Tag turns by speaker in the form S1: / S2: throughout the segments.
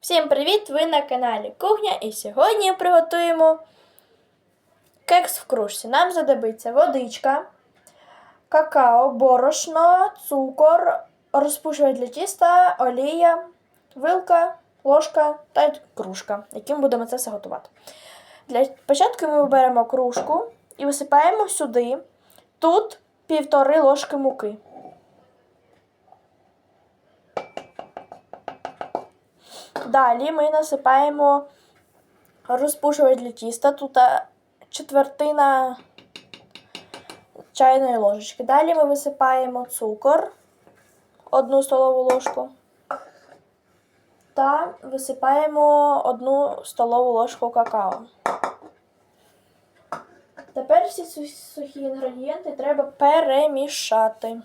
S1: Всім привіт! Ви на каналі Кухня і сьогодні приготуємо кекс в кружці. Нам знадобиться водичка, какао, борошно, цукор, розпушувач для тіста, олія, вилка, ложка та кружка, яким будемо це все готувати. Для початку ми беремо кружку і висипаємо сюди тут півтори ложки муки. Далі ми насипаємо розпушувач для тіста. Тут четвертина чайної ложечки. Далі ми висипаємо цукор, одну столову ложку. Та висипаємо одну столову ложку какао. Тепер всі сухі інгредієнти треба перемішати.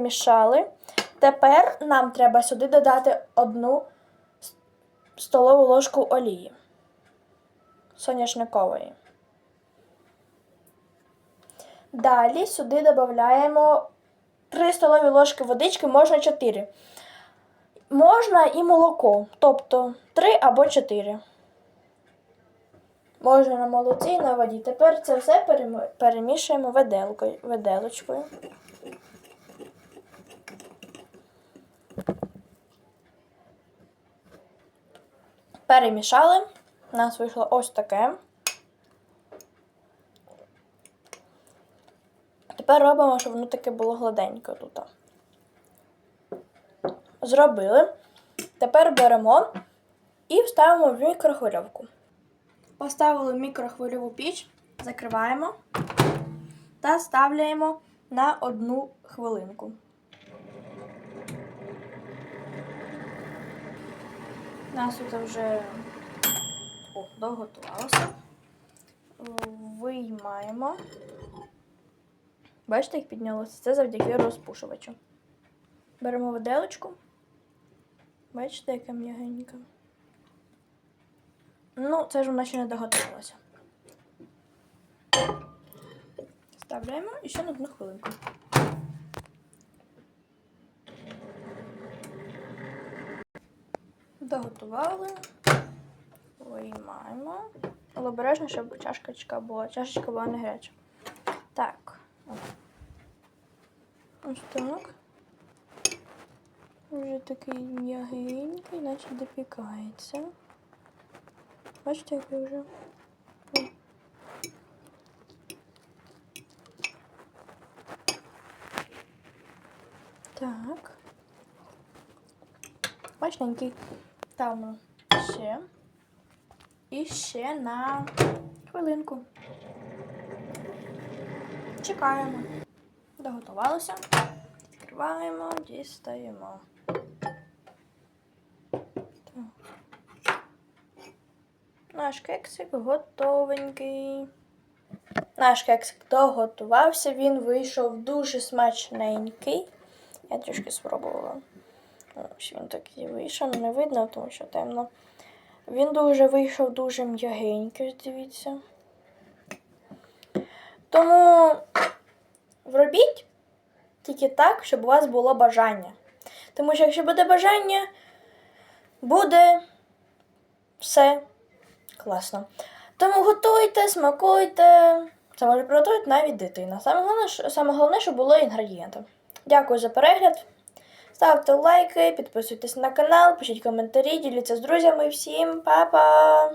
S1: Перемішали. Тепер нам треба сюди додати одну столову ложку олії соняшникової. Далі сюди додаємо 3 столові ложки водички, можна 4. Можна і молоко, тобто 3 або 4. Можна на молоці і на воді. Тепер це все перем- перемішуємо виделкою, виделочкою. Перемішали. У нас вийшло ось таке. Тепер робимо, щоб воно таке було гладенько тут. Зробили. Тепер беремо і вставимо в мікрохвильовку. Поставили мікрохвильову піч, закриваємо та ставляємо на одну хвилинку. У нас тут вже О, доготувалося. Виймаємо. Бачите, як піднялося? Це завдяки розпушувачу. Беремо виделочку. Бачите, яка м'ягенька. Ну, це ж вона ще не доготувалася. Ставляємо і ще на одну хвилинку. Доготували. Виймаємо. Але обережно, щоб чашечка була. Чашечка була не гаряча. Так. Ось так. Вже такий м'ягенький, наче допікається. Бачите, який вже. Так. Бачненький. Там ще. І ще на хвилинку. Чекаємо. Доготувалося. Відкриваємо, дістаємо. Так. Наш кексик готовенький. Наш кексик доготувався, він вийшов дуже смачненький. Я трішки спробувала. Ось він такий вийшов, не видно, тому що темно. Він дуже вийшов дуже м'ягенький, дивіться. Тому робіть тільки так, щоб у вас було бажання. Тому що якщо буде бажання, буде все класно. Тому готуйте, смакуйте. Це може приготувати навіть дитина. Саме головне, саме головне, щоб було інгредієнти. Дякую за перегляд. Ставте лайки, підписуйтесь на канал, пишіть коментарі, діліться з друзями. Всім па-па!